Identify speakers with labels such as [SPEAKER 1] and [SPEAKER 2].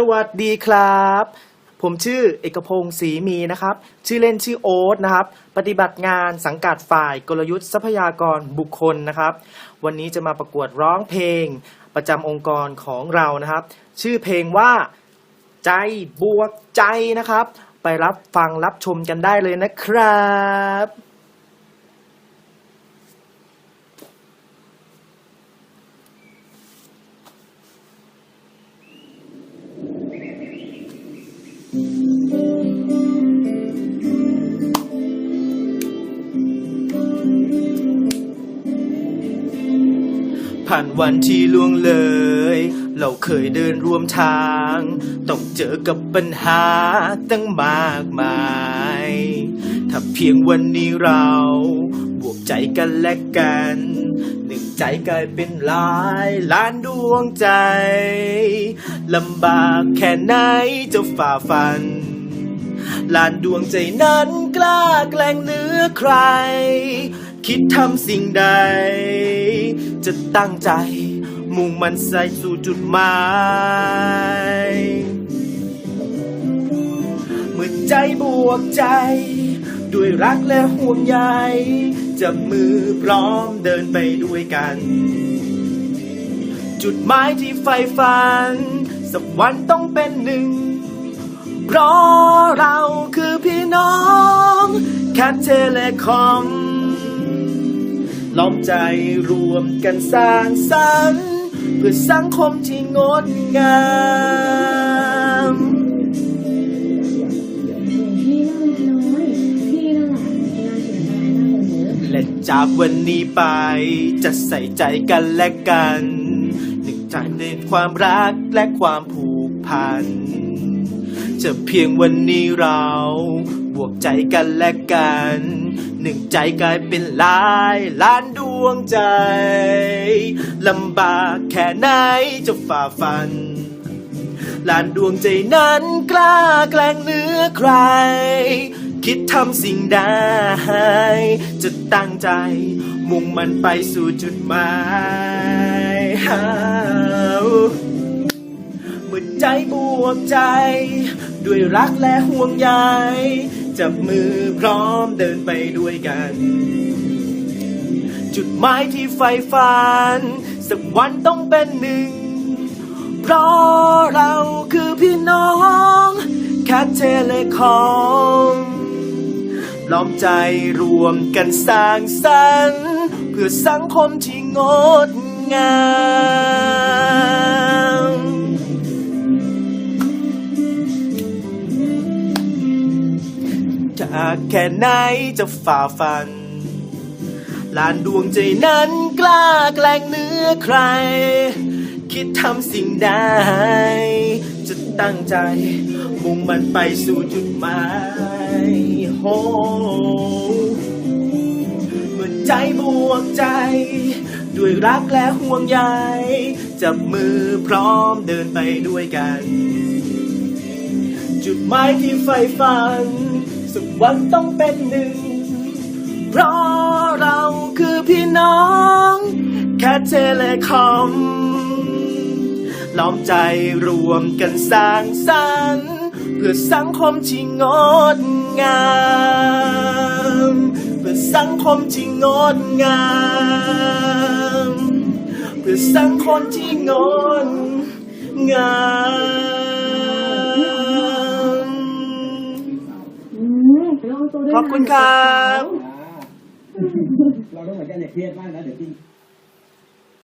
[SPEAKER 1] สวัสดีครับ ผมชื่อเอกพงศ์ศรีมีนะครับ ชื่อเล่นชื่อโอ๊ตนะครับ ปฏิบัติงานสังกัดฝ่ายกลยุทธ์ทรัพยากรบุคคลนะครับ วันนี้จะมาประกวดร้องเพลง ประจำองค์กรของเรานะครับ ชื่อเพลงว่าใจบวกใจนะครับ ไปรับฟังรับชมกันได้เลยนะครับ ผ่านวันที่ล่วงเลย เราเคยเดินร่วมทาง ต้องเจอกับปัญหาตั้งมากมาย ถ้าเพียงวันนี้เราบวกใจกันและกัน หนึ่งใจกลายเป็นหลายล้านดวงใจ ลำบากแค่ไหนจะฝ่าฟันลานดวงใจนั้นกล้าแกล้งเหนือใคร คิดทำสิ่งใด จะตั้งใจ มุ่งมันใส่สู่จุดหมาย เมื่อใจบวกใจ ด้วยรักและห่วงใยจับมือพร้อมเดินไปด้วยกัน จุดหมายที่ใฝ่ฝัน สักวันต้องเป็นหนึ่ง เพราะเราคือพี่น้อง แคทเทเลคอม ล้อมใจรวมกันสร้างสรรค์เพื่อสังคมที่งดงามและจากวันนี้ไปจะใส่ใจกันและกันหนึ่งใจในความรักและความผูกพัน จะเพียงวันนี้เราบวกใจกันและกัน หนึ่งใจกลายเป็นหลายล้านดวงใจลำบากแค่ไหนจะฝ่าฟันล้านดวงใจนั้นกล้าแกล้งเนือใคร คิดทำสิ่งใดจะตั้งใจ มุ่งมันไปสู่จุดหมายเมื่อใจบวกใจ ด้วยรักและห่วงใย จับมือพร้อมเดินไปด้วยกัน จุดหมายที่ใฝ่ฝัน สักวันต้องเป็นหนึ่ง เพราะเราคือพี่น้องแคทเทเลคอมล้อมใจรวมกันสร้างสรรค์ เพื่อสังคมที่งดงามากแค่ไหนจะฝ่าฟันลานดวงใจนั้นกล้าแกล้งเหนือใคร คิดทำสิ่งใดจะตั้งใจ มุ่งมันไปสู่จุดหมายโฮเมื่อใจบวกใจ ด้วยรักและห่วงใยจับมือพร้อมเดินไปด้วยกัน จุดหมายที่ใฝ่ฝัน สักวันต้องเป็นหนึ่ง เพราะเราคือพี่น้อง แคทเทเลคอม ล้อมใจรวมกันสร้างสรรค์เพื่อสังคมที่งดงาม เพื่อสังคมที่งดงาม เพื่อสังคมที่งดงาม ขอบคุณครับ
[SPEAKER 2] เราต้องเหมือนกันอย่าเครียดมากนะ เดี๋ยวจริง